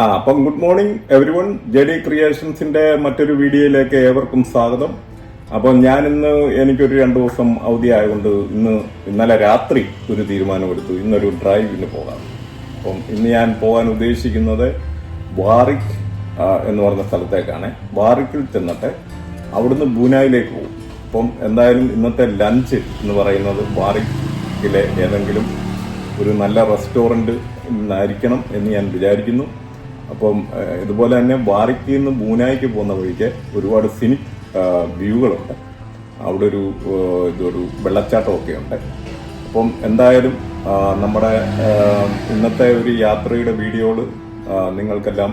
ആ അപ്പം good morning everyone J D ക്രിയേഷൻസിന്റെ മറ്റൊരു വീഡിയോയിലേക്ക് ഏവർക്കും സ്വാഗതം. അപ്പം ഞാൻ ഇന്ന് എനിക്കൊരു രണ്ടു ദിവസം അവധി ആയതുകൊണ്ട് ഇന്ന് ഇന്നലെ രാത്രി ഒരു തീരുമാനമെടുത്തു. ഇന്നൊരു ഡ്രൈവിന് പോകാം. അപ്പം ഇന്ന് ഞാൻ പോകാൻ ഉദ്ദേശിക്കുന്നത് വാറിക് എന്ന് പറഞ്ഞ സ്ഥലത്തേക്കാണ്. വാറിക്കിൽ ചെന്നിട്ട് അവിടുന്ന് ബൂനായിലേക്ക് പോകും. അപ്പം എന്തായാലും ഇന്നത്തെ ലഞ്ച് എന്ന് പറയുന്നത് വാറിക്കിലെ ഏതെങ്കിലും ഒരു നല്ല റെസ്റ്റോറന്റ് ഇന്നായിരിക്കണം എന്ന് ഞാൻ വിചാരിക്കുന്നു. അപ്പം ഇതുപോലെ തന്നെ വാറിക്കിൽ നിന്ന് ബൂനായിക്ക് പോകുന്ന വഴിക്ക് ഒരുപാട് സിനിക് വ്യൂകളുണ്ട്. അവിടെ ഒരു ഇതൊരു വെള്ളച്ചാട്ടമൊക്കെ ഉണ്ട് അപ്പം എന്തായാലും നമ്മുടെ ഇന്നത്തെ ഒരു യാത്രയുടെ വീഡിയോകൾ നിങ്ങൾക്കെല്ലാം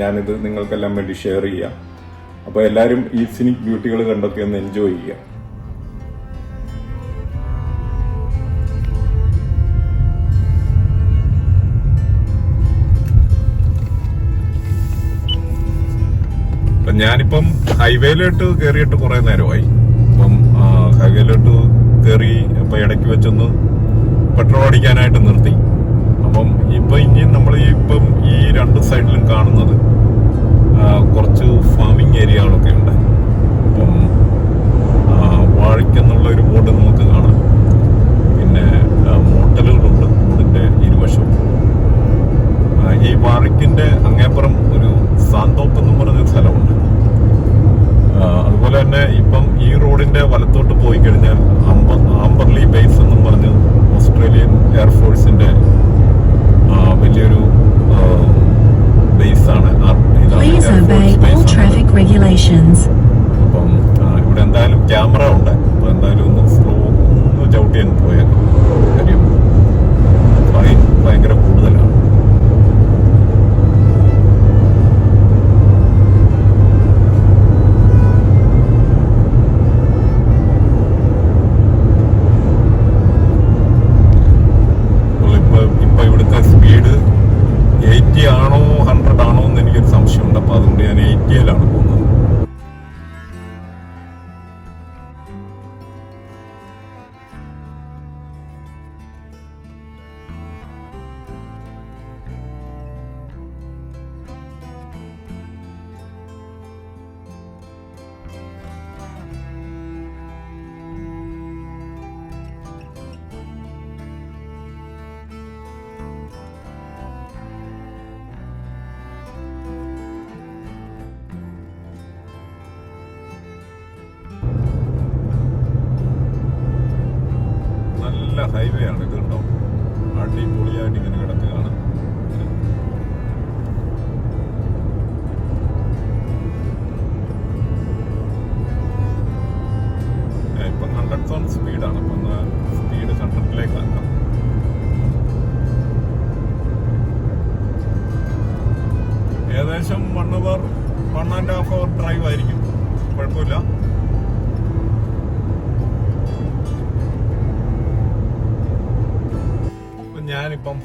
ഞാനിത് നിങ്ങൾക്കെല്ലാം വേണ്ടി ഷെയർ ചെയ്യാം. അപ്പോൾ എല്ലാവരും ഈ സിനിക് ബ്യൂട്ടികൾ കണ്ടൊക്കെ ഒന്ന് എൻജോയ് ചെയ്യുക. ഞാനിപ്പം ഹൈവേയിലോട്ട് കയറിയിട്ട് കുറെ നേരമായി. അപ്പം ഹൈവേയിലോട്ട് കയറി ഇപ്പം ഇടയ്ക്ക് വെച്ചൊന്ന് പെട്രോൾ അടിക്കാനായിട്ട് നിർത്തി. അപ്പം ഇപ്പം ഇനി നമ്മൾ ഇപ്പം ഈ രണ്ട് സൈഡിലും കാണുന്നത് കുറച്ച് ഫാമിംഗ് ഏരിയകളൊക്കെ ഉണ്ട്. അപ്പം വാഴയ്ക്കെന്നുള്ള ഒരു ബോർഡ് നമുക്ക് കാണാം. പിന്നെ മോട്ടലുകളുണ്ട് ബോർഡിന്റെ ഇരുവശവും. ഈ വാഴയ്ക്കിന്റെ അങ്ങേപ്പുറം ഒരു സാന്തോപ്പ് എന്ന് പറഞ്ഞ സ്ഥലമുണ്ട്. Regulations. അപ്പം ഇവിടെ എന്തായാലും ക്യാമറ ഉണ്ട്. അപ്പൊ എന്തായാലും ഒന്ന് സ്ലോ ഒന്ന് ചവിട്ടി അങ്ങ് പോയേക്കാം ഭയങ്കര കൂടുതലാണ്.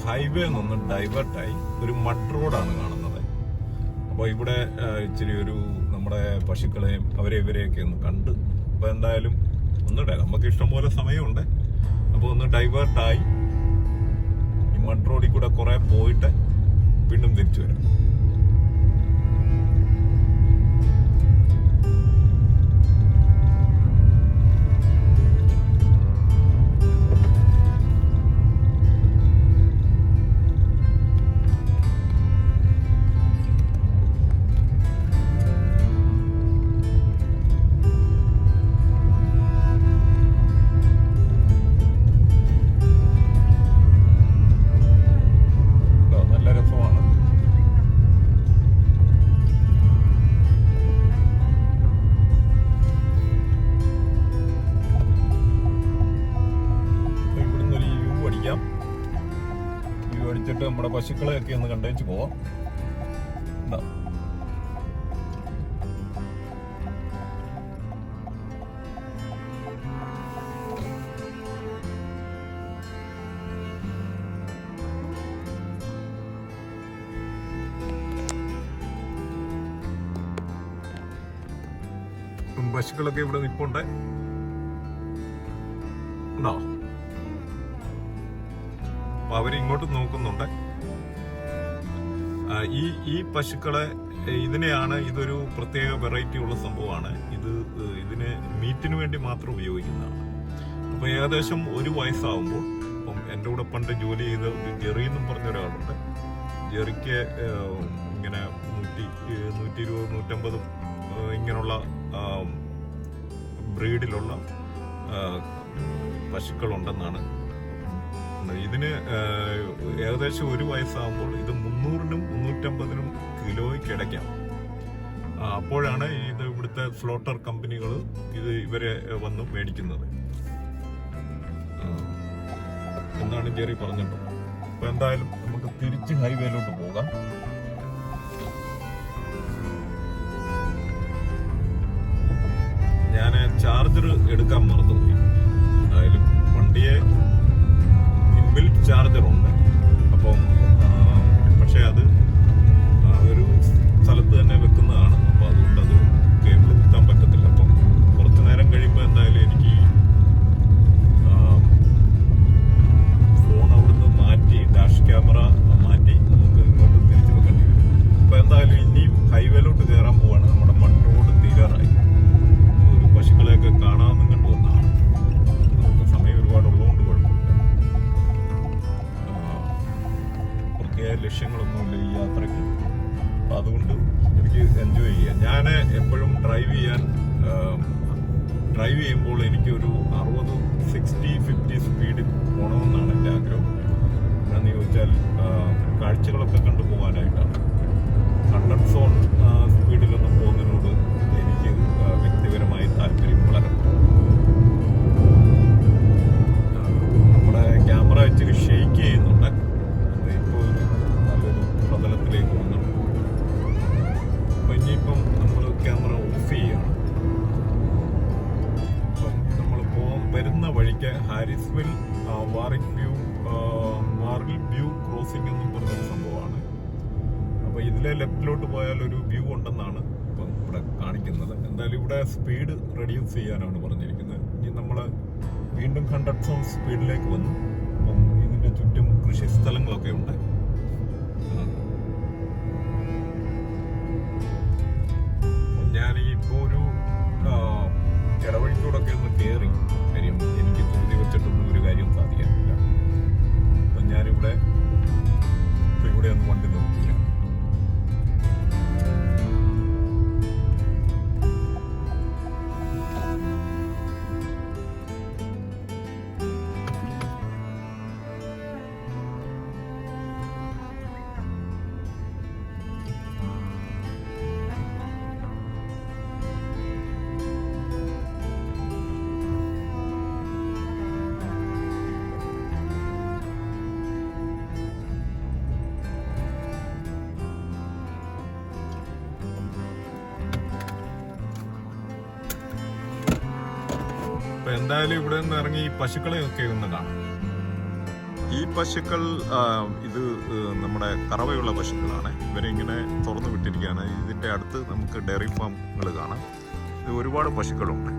ഹൈവേ നിന്ന് ഡൈവേർട്ടായി ഒരു മഡ് റോഡാണ് കാണുന്നത്. അപ്പോൾ ഇവിടെ ഇച്ചിരി ഒരു നമ്മുടെ പശുക്കളെയും അവരെ ഇവരെയൊക്കെ ഒന്ന് കണ്ട് അപ്പോൾ എന്തായാലും ഒന്ന് നമുക്ക് നമുക്ക് ഇഷ്ടംപോലെ സമയമുണ്ട്. അപ്പോൾ ഒന്ന് ഡൈവേർട്ടായി. ഈ മഡ് റോഡിൽ കൂടെ കുറേ പോയിട്ട് വീണ്ടും തിരിച്ചു വരാം. പശുക്കളെയൊക്കെ ഒന്ന് കണ്ടേച്ച് പോവാം. പശുക്കളൊക്കെ ഇവിടെ നിപ്പുണ്ട്. ഉണ്ടോ അപ്പൊ അവരിങ്ങോട്ട് നോക്കുന്നുണ്ട്. ഈ ഈ പശുക്കളെ ഇതിനെയാണ് ഇതൊരു പ്രത്യേക വെറൈറ്റി ഉള്ള സംഭവമാണ്. ഇത് ഇതിന് മീറ്റിന് വേണ്ടി മാത്രം ഉപയോഗിക്കുന്നതാണ്. അപ്പൊ ഏകദേശം ഒരു വയസ്സാകുമ്പോൾ ഇപ്പം എന്റെ കൂടെ പണ്ട് ജോലി ചെയ്ത ജെറി എന്നും പറഞ്ഞ ഒരാളുണ്ട്. ജെറിക്ക് ഇങ്ങനെ നൂറ്റി നൂറ്റി ഇരുപത് നൂറ്റമ്പതും ഇങ്ങനെയുള്ള ബ്രീഡിലുള്ള പശുക്കളുണ്ടെന്നാണ്. ഇതിന് ഏകദേശം ഒരു വയസ്സാകുമ്പോൾ ഇത് മുന്നൂറിനും മുന്നൂറ്റമ്പതിനും കിലോയ്ക്ക് ഇടയ്ക്കാം. അപ്പോഴാണ് ഇത് ഇവിടുത്തെ ഫ്ലോട്ടർ കമ്പനികൾ ഇത് ഇവരെ വന്ന് മേടിക്കുന്നത്. എന്നാണ് ജെറി പറഞ്ഞിട്ടുള്ളത് അപ്പൊ എന്തായാലും നമുക്ക് തിരിച്ച് ഹൈവേയിലോട്ട് പോകാം. ഞാൻ ചാർജർ എടുക്കാൻ മറന്നുപോയി. എന്തായാലും വണ്ടിയെ ഇൻബിൽറ്റ് ചാർജർ ഉണ്ട് അപ്പം പക്ഷേ അത് ആ, ഒരു സ്ഥലത്ത് തന്നെ വെക്കുന്നതാണ്. അപ്പോൾ അതുകൊണ്ട് അത് കേബിൾ കുത്താൻ പറ്റത്തില്ല. അപ്പം കുറച്ച് നേരം കഴിയുമ്പോൾ എന്തായാലും എനിക്ക് ഫോൺ അവിടുന്ന് മാറ്റി ഡാഷ് ക്യാമറ മാറ്റി നമുക്ക് ഇങ്ങോട്ട് തിരിച്ചു വെക്കേണ്ടി വരും. അപ്പോൾ എന്തായാലും ഇനിയും ഹൈവേയിലോട്ട് കയറാൻ ലക്ഷ്യങ്ങളൊന്നുമില്ല ഈ യാത്രയ്ക്ക്. അപ്പം അതുകൊണ്ട് എനിക്ക് എൻജോയ് ചെയ്യാം. ഞാൻ എപ്പോഴും ഡ്രൈവ് ചെയ്യാൻ ഡ്രൈവ് ചെയ്യുമ്പോൾ എനിക്കൊരു അറുപത് സിക്സ്റ്റി ഫിഫ്റ്റി സ്പീഡിൽ പോകണമെന്നാണ് എന്റെ ആഗ്രഹം. എന്താണെന്ന് ചോദിച്ചാൽ കാഴ്ചകളൊക്കെ കണ്ടു പോകാനായിട്ടാണ്. ഹൺഡ്രഡ് സോൺ സ്പീഡിലൊന്നും പോകുന്നതിനോട് എനിക്ക് വ്യക്തിപരമായി താല്പര്യം വളരെ നമ്മുടെ ക്യാമറ ഇച്ചിരി ഷെയ്ക്ക് ചെയ്യുന്നുണ്ട്. Harrisville Warrill view Warrill view crossing എന്നും പറഞ്ഞൊരു സംഭവമാണ്. അപ്പോൾ ഇതിലെ ലെഫ്റ്റിലോട്ട് പോയാൽ ഒരു വ്യൂ ഉണ്ടെന്നാണ് ഇപ്പം ഇവിടെ കാണിക്കുന്നത്. എന്തായാലും ഇവിടെ സ്പീഡ് റെഡ്യൂസ് ചെയ്യാനാണ് പറഞ്ഞിരിക്കുന്നത്. ഇനി നമ്മൾ വീണ്ടും ഹൺഡ്രഡ് സോൺ സ്പീഡിലേക്ക് വന്നു. അപ്പം ഇതിന്റെ ചുറ്റും കൃഷി സ്ഥലങ്ങളൊക്കെ ഉണ്ട്. ഞാൻ ഇപ്പോൾ ഇപ്പോ ഒരു ഇടവഴിക്കൂടെ ഇടവഴിക്കൂടൊക്കെ ഒന്ന് കയറി എന്തായാലും ഇവിടെ നിന്ന് ഇറങ്ങി ഈ പശുക്കളെ ഒക്കെ ഒന്ന് കാണാം. ഈ പശുക്കൾ ഇത് നമ്മുടെ കറവയുള്ള പശുക്കളാണ്. ഇവരെ ഇങ്ങനെ തുറന്നു വിട്ടിരിക്കുകയാണ്. ഇതിന്റെ അടുത്ത് നമുക്ക് ഡയറി ഫാമുകൾ കാണാം. ഇത് ഒരുപാട് പശുക്കളുണ്ട്.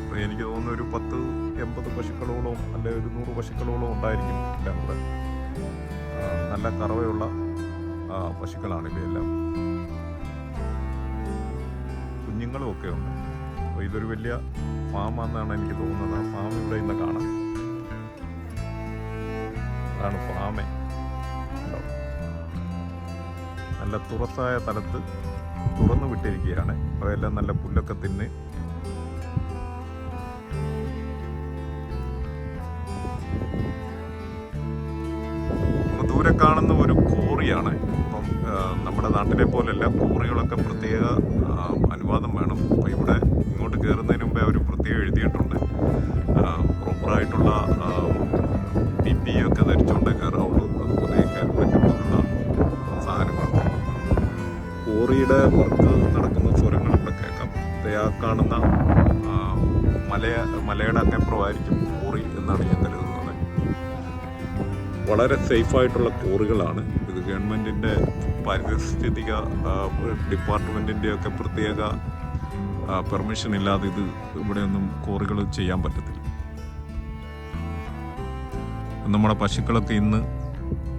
അപ്പോൾ എനിക്ക് തോന്നുന്നു ഒരു പത്ത് എൺപത് പശുക്കളോളം അല്ലെ ഒരു നൂറ് പശുക്കളോളം ഉണ്ടായിരിക്കും എല്ലാം നല്ല കറവയുള്ള പശുക്കളാണ് ഇവയെല്ലാം. കുഞ്ഞുങ്ങളും ഒക്കെ ഉണ്ട്. ഇതൊരു വലിയ ഫാമാണെന്നാണ് എനിക്ക് തോന്നുന്നത്. ആ ഫാം ഇവിടെ ഇന്ന് കാണാം. അതാണ് ഫാമേ. നല്ല തുറസായ സ്ഥലത്ത് തുറന്നു വിട്ടിരിക്കുകയാണ്. അവയെല്ലാം നല്ല പുല്ലൊക്കെ തിന്ന്. ദൂരെ കാണുന്ന ഒരു കോറിയാണ് ഇപ്പം നമ്മുടെ നാട്ടിലെ പോലെയല്ല. കോറികളൊക്കെ പ്രത്യേക അനുവാദം വേണം. അപ്പം ഇവിടെ കയറുന്നതിന് മുമ്പേ അവർ പ്രത്യേകം എഴുതിയിട്ടുണ്ട്. പ്രോപ്പറായിട്ടുള്ള പി പി ഒക്കെ ധരിച്ചുകൊണ്ട് കയറാവുള്ളൂ. ഹെൽമെറ്റ് മറ്റുള്ള സാധനങ്ങളുണ്ട് കോറിയുടെ വർക്ക് നടക്കുന്ന സ്വരങ്ങൾ ഇവിടെ കേൾക്കാം. ആ കാണുന്ന മല മലയ മലയുടെ അങ്ങേപ്പുറമായിരിക്കും കോറി എന്നാണ് ഞാൻ കരുതുന്നത്. വളരെ സേഫായിട്ടുള്ള കോറികളാണ്. ഇത് ഗവൺമെന്റിന്റെ പാരിസ്ഥിതിക ഡിപ്പാർട്ട്മെന്റിന്റെയൊക്കെ പ്രത്യേക പെർമിഷൻ ഇല്ലാതെ ഇത് ഇവിടെയൊന്നും കോറികൾ ചെയ്യാൻ പറ്റത്തില്ല. നമ്മുടെ പശുക്കളൊക്കെ ഇന്ന്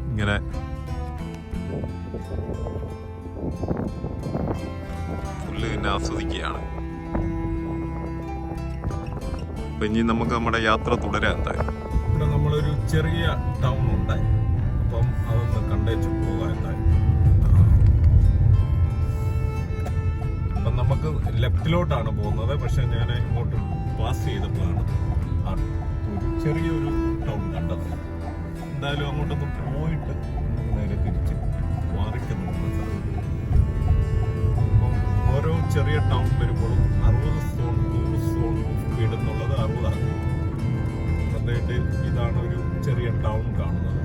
ഇങ്ങനെ പുല്ല് തന്നെ ആസ്വദിക്കുകയാണ്. ഇനി നമുക്ക് നമ്മുടെ യാത്ര തുടരാൻ ഇവിടെ നമ്മളൊരു ചെറിയ ടൗൺ ഉണ്ട്. അപ്പം അതൊന്ന് കണ്ടേച്ചു പോകാൻ അപ്പം നമുക്ക് ലെഫ്റ്റിലോട്ടാണ് പോകുന്നത്. പക്ഷെ ഞാൻ ഇങ്ങോട്ട് പാസ് ചെയ്തപ്പോഴാണ് ഒരു ചെറിയൊരു ടൗൺ കണ്ടത്. എന്തായാലും അങ്ങോട്ടൊന്ന് പോയിട്ട് നേരെ തിരിച്ച് മാറിക്ക് നോക്കുന്ന സാധ്യത ഓരോ ചെറിയ ടൗൺ വരുമ്പോഴും അറുപത് സോൺ നൂറ് സോൺ സ്പീഡ് എന്നുള്ളത് അറുപതാണ്. ഇതാണ് ഒരു ചെറിയ ടൗൺ കാണുന്നത്.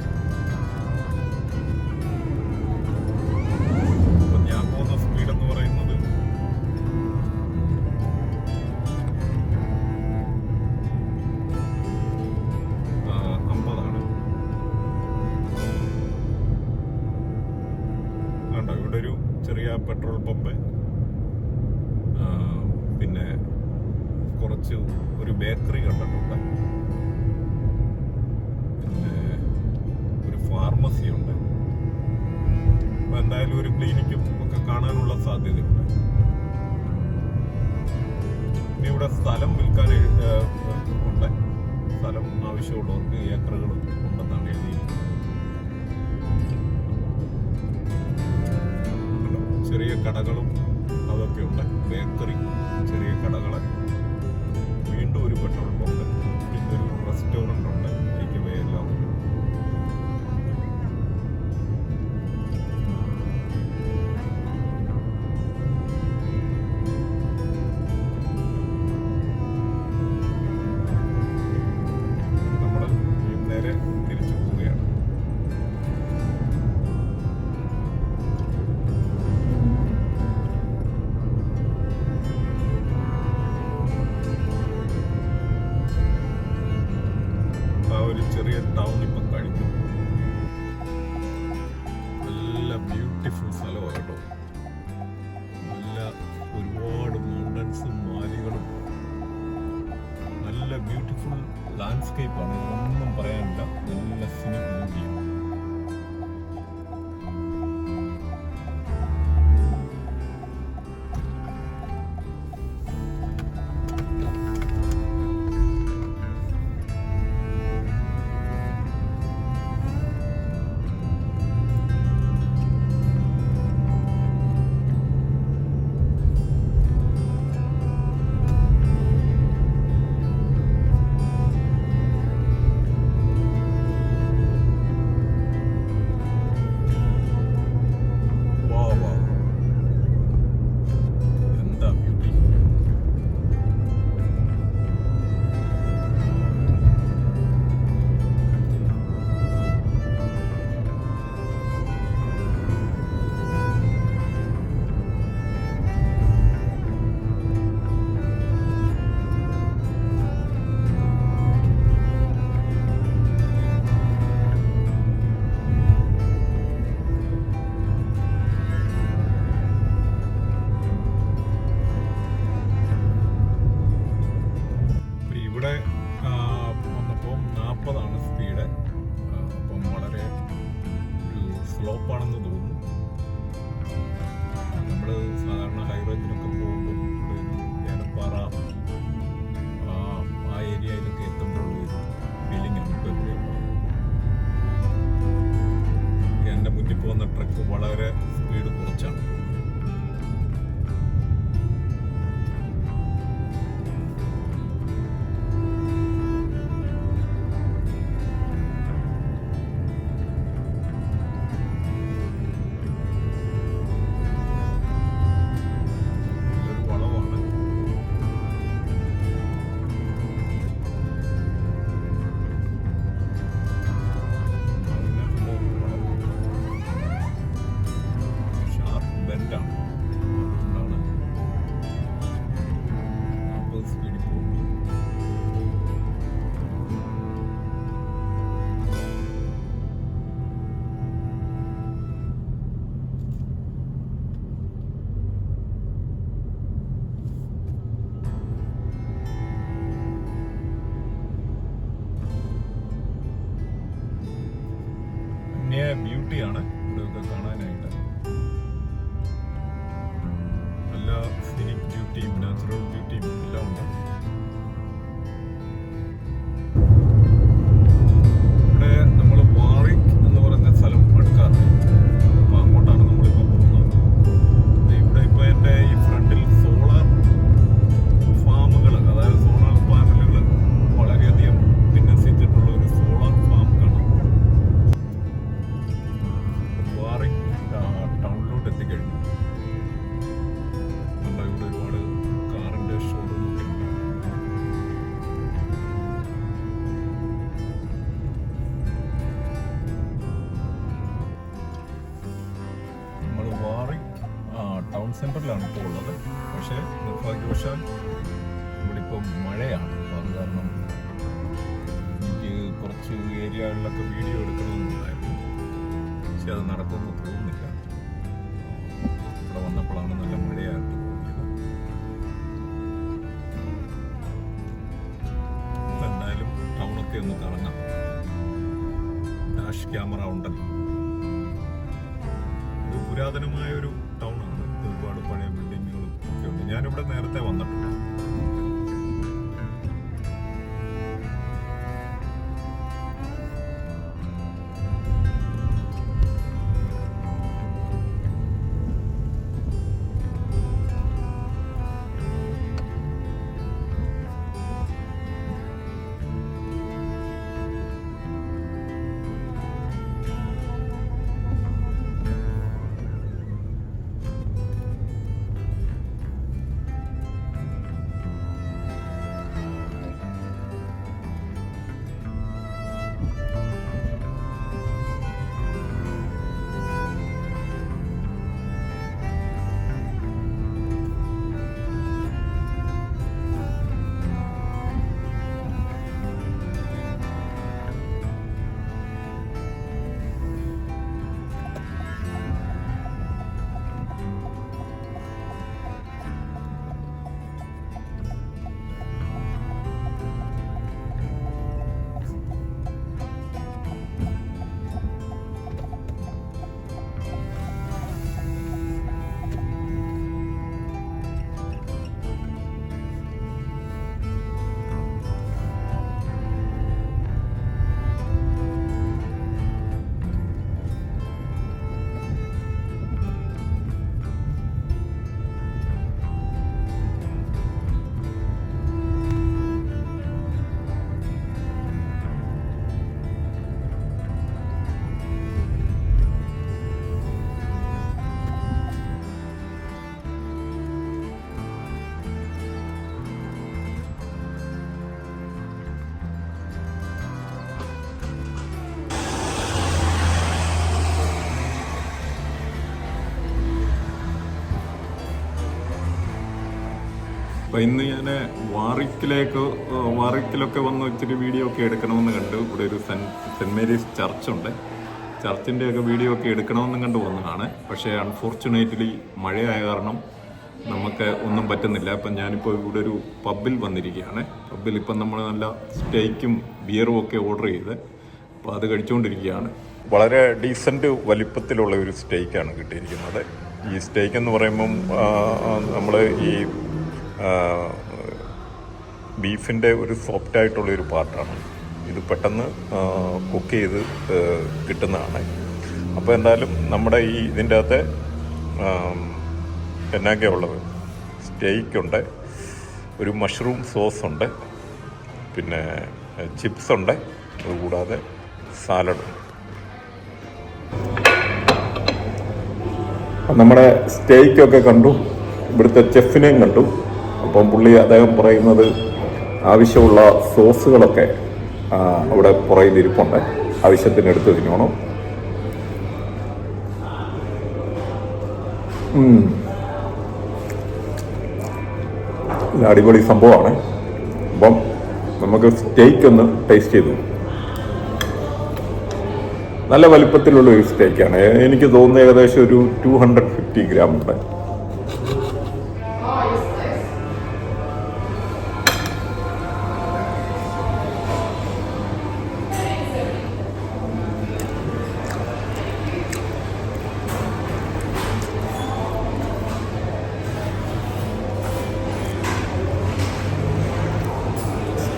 പിന്നെ ഇവിടെ സ്ഥലം വിൽക്കാൻ ഉണ്ട്. സ്ഥലം ആവശ്യമുള്ളവർക്ക് ഏക്കറുകൾ ഉണ്ടെന്നാണ് എഴുതിയിരിക്കുന്നത്. ചെറിയ കടകളും അതൊക്കെ ഉണ്ട്. ബേക്കറി ചെറിയ കടകൾ ടൗൺ ഇപ്പം കഴിക്കും. നല്ല ബ്യൂട്ടിഫുൾ സ്ഥലമാണ് കേട്ടോ. നല്ല ഒരുപാട് മൗണ്ടൻസും മാലികളും. നല്ല ബ്യൂട്ടിഫുൾ ലാൻഡ്സ്കേപ്പാണ് ഒരു സ്ലോപ്പാണെന്ന് തോന്നുന്നു. കറങ്ങാം. ഡാഷ് ക്യാമറ ഉണ്ടല്ലോ. ഇത് പുരാതനമായ ഒരു ടൗൺ ആണ് ഒരുപാട് പഴയ ബിൽഡിങ്ങുകളും ഒക്കെ ഉണ്ട്. ഞാനിവിടെ നേരത്തെ വന്നിട്ടുണ്ട്. അപ്പം ഇന്ന് ഞാൻ വാറിക്കിലേക്ക് വാറിക്കിലൊക്കെ വന്ന് ഇച്ചിരി വീഡിയോ ഒക്കെ എടുക്കണമെന്ന് കണ്ട് ഇവിടെ ഒരു സെന്റ് സെന്റ് മേരീസ് ചർച്ചുണ്ട്. ചർച്ചിന്റെ ഒക്കെ വീഡിയോ ഒക്കെ എടുക്കണമെന്ന് കണ്ട് വന്നതാണ്. പക്ഷേ അൺഫോർച്ചുനേറ്റ്ലി മഴയായ കാരണം നമുക്ക് ഒന്നും പറ്റുന്നില്ല. അപ്പം ഞാനിപ്പോൾ ഇവിടെ ഒരു പബ്ബിൽ വന്നിരിക്കുകയാണ്. പബ്ബിൽ ഇപ്പം നമ്മൾ നല്ല സ്റ്റേക്കും ബിയറും ഒക്കെ ഓർഡർ ചെയ്ത് അപ്പോൾ അത് കഴിച്ചുകൊണ്ടിരിക്കുകയാണ് വളരെ ഡീസന്റ് വലിപ്പത്തിലുള്ള ഒരു സ്റ്റേക്കാണ് കിട്ടിയിരിക്കുന്നത്. ഈ സ്റ്റേക്ക് എന്ന് പറയുമ്പം നമ്മൾ ഈ ബീഫിന്റെ ഒരു സോഫ്റ്റ് ആയിട്ടുള്ള ഒരു പാർട്ടാണ്. ഇത് പെട്ടെന്ന് കുക്ക് ചെയ്ത് കിട്ടുന്നതാണ്. അപ്പോൾ എന്തായാലും നമ്മുടെ ഈ ഇതിന്റെ അകത്ത് എന്നൊക്കെയാണ് ഉള്ളത്? സ്റ്റേക്ക് ഉണ്ട് ഒരു മഷ്റൂം സോസ് ഉണ്ട് പിന്നെ ചിപ്സ് ഉണ്ട് അതുകൂടാതെ സാലഡ്. നമ്മുടെ സ്റ്റേക്കൊക്കെ കണ്ടു ഇവിടുത്തെ ചെഫിനെയും കണ്ടു. അപ്പം പുള്ളി അദ്ദേഹം പറയുന്നത് ആവശ്യമുള്ള സോസുകളൊക്കെ അവിടെ പുറയിൽ ഇരിപ്പുണ്ട്. ആവശ്യത്തിന് എടുത്ത് തിന്നോണം അടിപൊളി സംഭവമാണ്. അപ്പം നമുക്ക് സ്റ്റേക്ക് ഒന്ന് ടേസ്റ്റ് ചെയ്തു. നല്ല വലിപ്പത്തിലുള്ള ഒരു സ്റ്റേക്കാണ് എനിക്ക് തോന്നുന്നത് ഏകദേശം ഒരു ടു ഹൺഡ്രഡ് ഫിഫ്റ്റി ഗ്രാം ഉണ്ട്.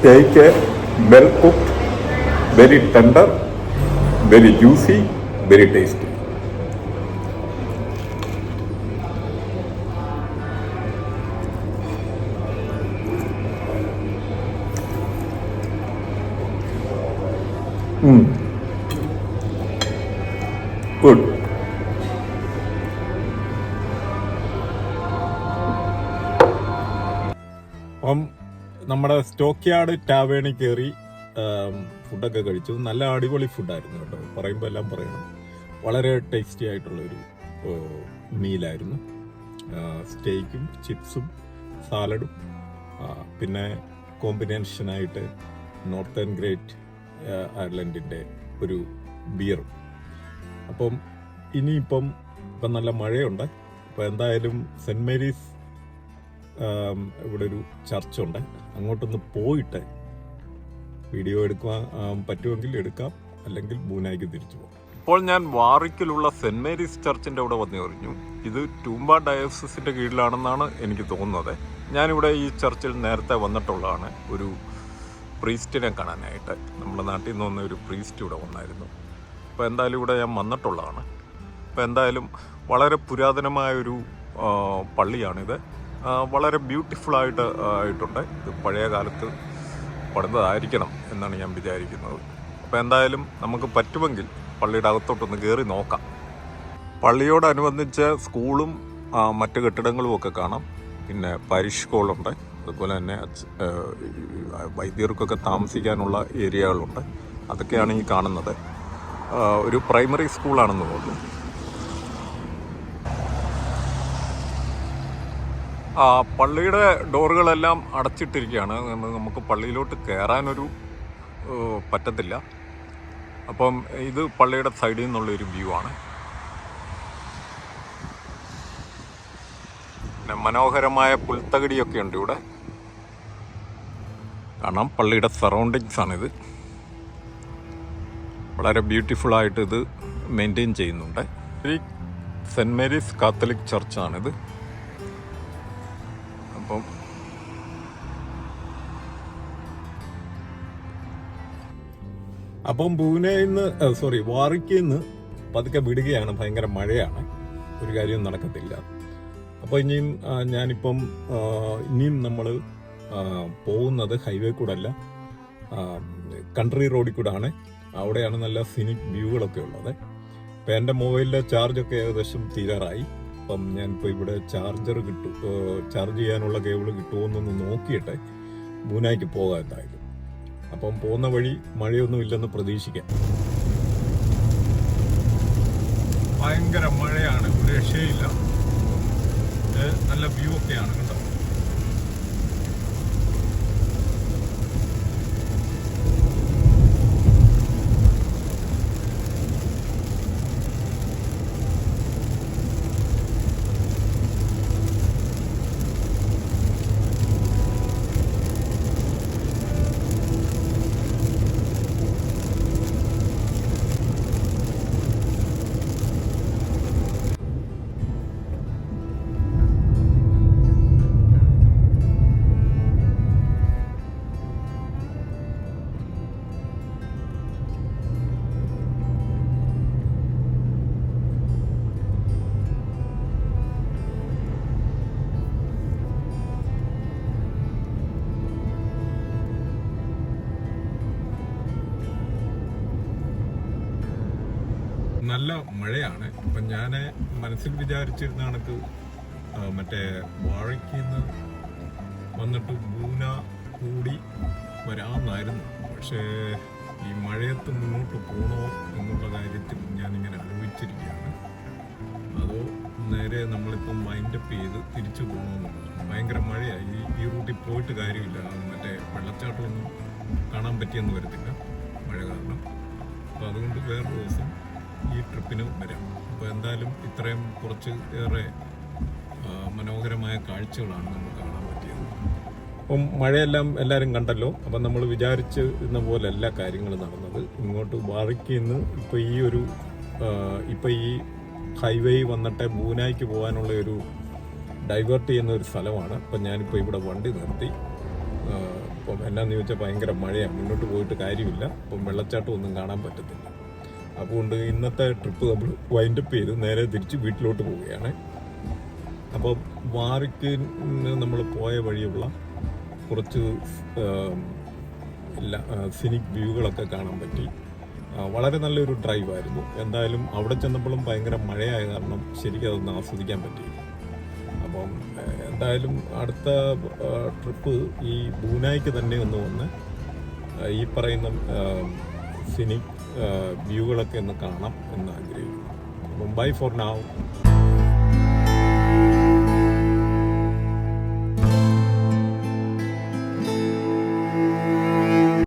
Steak well cooked very tender very juicy very tasty good നമ്മുടെ സ്റ്റോക്ക് യാർഡ് ടാവേണിൽ കയറി ഫുഡൊക്കെ കഴിച്ചു. നല്ല അടിപൊളി ഫുഡായിരുന്നു കേട്ടോ. പറയുമ്പോൾ എല്ലാം പറയണം. വളരെ ടേസ്റ്റി ആയിട്ടുള്ള ഒരു മീലായിരുന്നു സ്റ്റേക്കും ചിപ്സും സാലഡും പിന്നെ കോമ്പിനേഷനായിട്ട് നോർത്തേൺ ഗ്രേറ്റ് അയർലൻഡിന്റെ ഒരു ബിയറും അപ്പം ഇനിയിപ്പം ഇപ്പം നല്ല മഴയുണ്ട്. അപ്പോൾ എന്തായാലും സെന്റ് മേരീസ് ഇവിടെ ഒരു ചർച്ചുണ്ട്. അങ്ങോട്ടൊന്ന് പോയിട്ട് വീഡിയോ എടുക്കാൻ പറ്റുമെങ്കിൽ എടുക്കാം. അല്ലെങ്കിൽ ബൂനായിക്ക് തിരിച്ചു പോകാം. ഇപ്പോൾ ഞാൻ വാറിക്കിലുള്ള സെന്റ് മേരീസ് ചർച്ചിന്റെ അവിടെ വന്നു പറഞ്ഞു ഇത് ടൂംബ ഡയോസിന്റെ കീഴിലാണെന്നാണ് എനിക്ക് തോന്നുന്നത്. ഞാനിവിടെ ഈ ചർച്ചിൽ നേരത്തെ വന്നിട്ടുള്ളതാണ്. ഒരു പ്രീസ്റ്റിനെ കാണാനായിട്ട്. നമ്മുടെ നാട്ടിൽ നിന്ന് വന്ന ഒരു പ്രീസ്റ്റ് ഇവിടെ വന്നായിരുന്നു. അപ്പോൾ എന്തായാലും ഇവിടെ ഞാൻ വന്നിട്ടുള്ളതാണ്. അപ്പോൾ എന്തായാലും വളരെ പുരാതനമായൊരു പള്ളിയാണിത്. വളരെ ബ്യൂട്ടിഫുൾ ആയിട്ട് ആയിട്ടുണ്ട്. ഇത് പഴയ കാലത്ത് പണിതായിരിക്കണം എന്നാണ് ഞാൻ വിചാരിക്കുന്നത്. അപ്പോൾ എന്തായാലും നമുക്ക് പറ്റുമെങ്കിൽ പള്ളിയുടെ അകത്തോട്ടൊന്ന് കയറി നോക്കാം. പള്ളിയോടനുബന്ധിച്ച് സ്കൂളും മറ്റു കെട്ടിടങ്ങളും ഒക്കെ കാണാം. പിന്നെ പാരിഷ് സ്കൂളുണ്ട് അതുപോലെ തന്നെ വൈദ്യർക്കൊക്കെ താമസിക്കാനുള്ള ഏരിയകളുണ്ട്. അതൊക്കെയാണ് ഈ കാണുന്നത്. ഒരു പ്രൈമറി സ്കൂളാണെന്ന് തോന്നുന്നു. പള്ളിയുടെ ഡോറുകളെല്ലാം അടച്ചിട്ടിരിക്കുകയാണ്. നമുക്ക് പള്ളിയിലോട്ട് കയറാനൊരു പറ്റത്തില്ല. അപ്പം ഇത് പള്ളിയുടെ സൈഡിൽ നിന്നുള്ളൊരു വ്യൂ ആണ്. പിന്നെ മനോഹരമായ പുൽത്തകടിയൊക്കെ ഉണ്ട് ഇവിടെ. കാരണം പള്ളിയുടെ സറൗണ്ടിങ്സ് ആണിത്. വളരെ ബ്യൂട്ടിഫുൾ ആയിട്ട് ഇത് മെയിന്റെയിൻ ചെയ്യുന്നുണ്ട്. സെന്റ് സെന്റ് മേരീസ് കാത്തലിക് ചർച്ചാണിത്. അപ്പം. അപ്പം നിന്ന് സോറി വാറിക്കിൽ നിന്ന് പതുക്കെ വിടുകയാണ്. ഭയങ്കര മഴയാണ്. ഒരു കാര്യവും നടക്കത്തില്ല. അപ്പോൾ ഇനിയും ഞാനിപ്പം ഇനിയും നമ്മൾ പോകുന്നത് ഹൈവേ കൂടെ അല്ല കൺട്രി റോഡിൽ കൂടെ ആണ് അവിടെയാണ് നല്ല സിനിക് വ്യൂകളൊക്കെ ഉള്ളത്. അപ്പം എന്റെ മൊബൈലിലെ ചാർജൊക്കെ ഏകദേശം തീരാറായി. അപ്പം ഞാനിപ്പോൾ ഇവിടെ ചാർജർ കിട്ടും ചാർജ് ചെയ്യാനുള്ള കേബിൾ കിട്ടുമോന്നൊന്ന് നോക്കിയിട്ട് മൂനായിക്ക് പോകാം എന്തായാലും. അപ്പം പോകുന്ന വഴി മഴയൊന്നും ഇല്ലെന്ന് പ്രതീക്ഷിക്കാം. ഭയങ്കര മഴയാണ് ഒരു രക്ഷയില്ല നല്ല വ്യൂ ഒക്കെയാണ് കേട്ടോ. നല്ല മഴയാണ്. അപ്പം ഞാൻ മനസ്സിൽ വിചാരിച്ചിരുന്ന കണക്ക് മറ്റേ മറ്റേ വാഴയ്ക്കുന്ന് വന്നിട്ട് മൂന കൂടി വരാമെന്നായിരുന്നു പക്ഷേ ഈ മഴയത്ത് മുന്നോട്ട് പോകണോ എന്നുള്ള കാര്യത്തിൽ ഞാനിങ്ങനെ ആലോചിച്ചിരിക്കുകയാണ്. അതോ നേരെ നമ്മളിപ്പം മൈൻഡപ്പ് ചെയ്ത് തിരിച്ചു പോകണമെന്നുള്ളത് ഭയങ്കര മഴയായി. ഈ ഈ റൂട്ടിൽ പോയിട്ട് കാര്യമില്ല. മറ്റേ വെള്ളച്ചാട്ടമൊന്നും കാണാൻ പറ്റിയെന്ന് വരത്തില്ല. മഴ കാരണം. അപ്പോൾ അതുകൊണ്ട് വേറൊരു ദിവസം ഈ ട്രിപ്പിന് വരാം. അപ്പോൾ എന്തായാലും ഇത്രയും കുറച്ച് ഏറെ മനോഹരമായ കാഴ്ചകളാണ് നമുക്ക് കാണാൻ പറ്റിയത്. അപ്പം മഴയെല്ലാം എല്ലാവരും കണ്ടല്ലോ. അപ്പം നമ്മൾ വിചാരിച്ചിരുന്ന പോലെ എല്ലാ കാര്യങ്ങളും നടന്നത് ഇങ്ങോട്ട് ബാറിക്ക് നിന്ന് ഇപ്പോൾ ഈ ഒരു ഇപ്പോൾ ഈ ഹൈവേ വന്നിട്ട് ബൂനായിക്ക് പോകാനുള്ള ഒരു ഡൈവേർട്ട് ചെയ്യുന്ന ഒരു സ്ഥലമാണ്. അപ്പം ഞാനിപ്പോൾ ഇവിടെ വണ്ടി നിർത്തി. അപ്പം എന്നാന്ന് ചോദിച്ചാൽ ഭയങ്കര മഴയാണ് മുന്നോട്ട് പോയിട്ട് കാര്യമില്ല. അപ്പം വെള്ളച്ചാട്ടം ഒന്നും കാണാൻ പറ്റത്തില്ല. അതുകൊണ്ട് ഇന്നത്തെ ട്രിപ്പ് നമ്മൾ വൈൻഡപ്പ് ചെയ്ത് നേരെ തിരിച്ച് വീട്ടിലോട്ട് പോവുകയാണ്. അപ്പോൾ വാറിക്ക് നമ്മൾ പോയ വഴിയുള്ള കുറച്ച് സിനിക് വ്യൂകളൊക്കെ കാണാൻ പറ്റി. വളരെ നല്ലൊരു ഡ്രൈവായിരുന്നു എന്തായാലും അവിടെ ചെന്നപ്പോഴും ഭയങ്കര മഴയായ കാരണം ശരിക്കും അതൊന്ന് ആസ്വദിക്കാൻ പറ്റി അപ്പം എന്തായാലും അടുത്ത ട്രിപ്പ് ഈ ബൂനായിക്ക് തന്നെ ഒന്ന് വന്ന് ഈ പറയുന്ന സിനിക് വ്യൂകളൊക്കെ ഒന്ന് കാണാം എന്ന് ആഗ്രഹിക്കുന്നു. അപ്പം ബൈ ഫോർ നാവ്.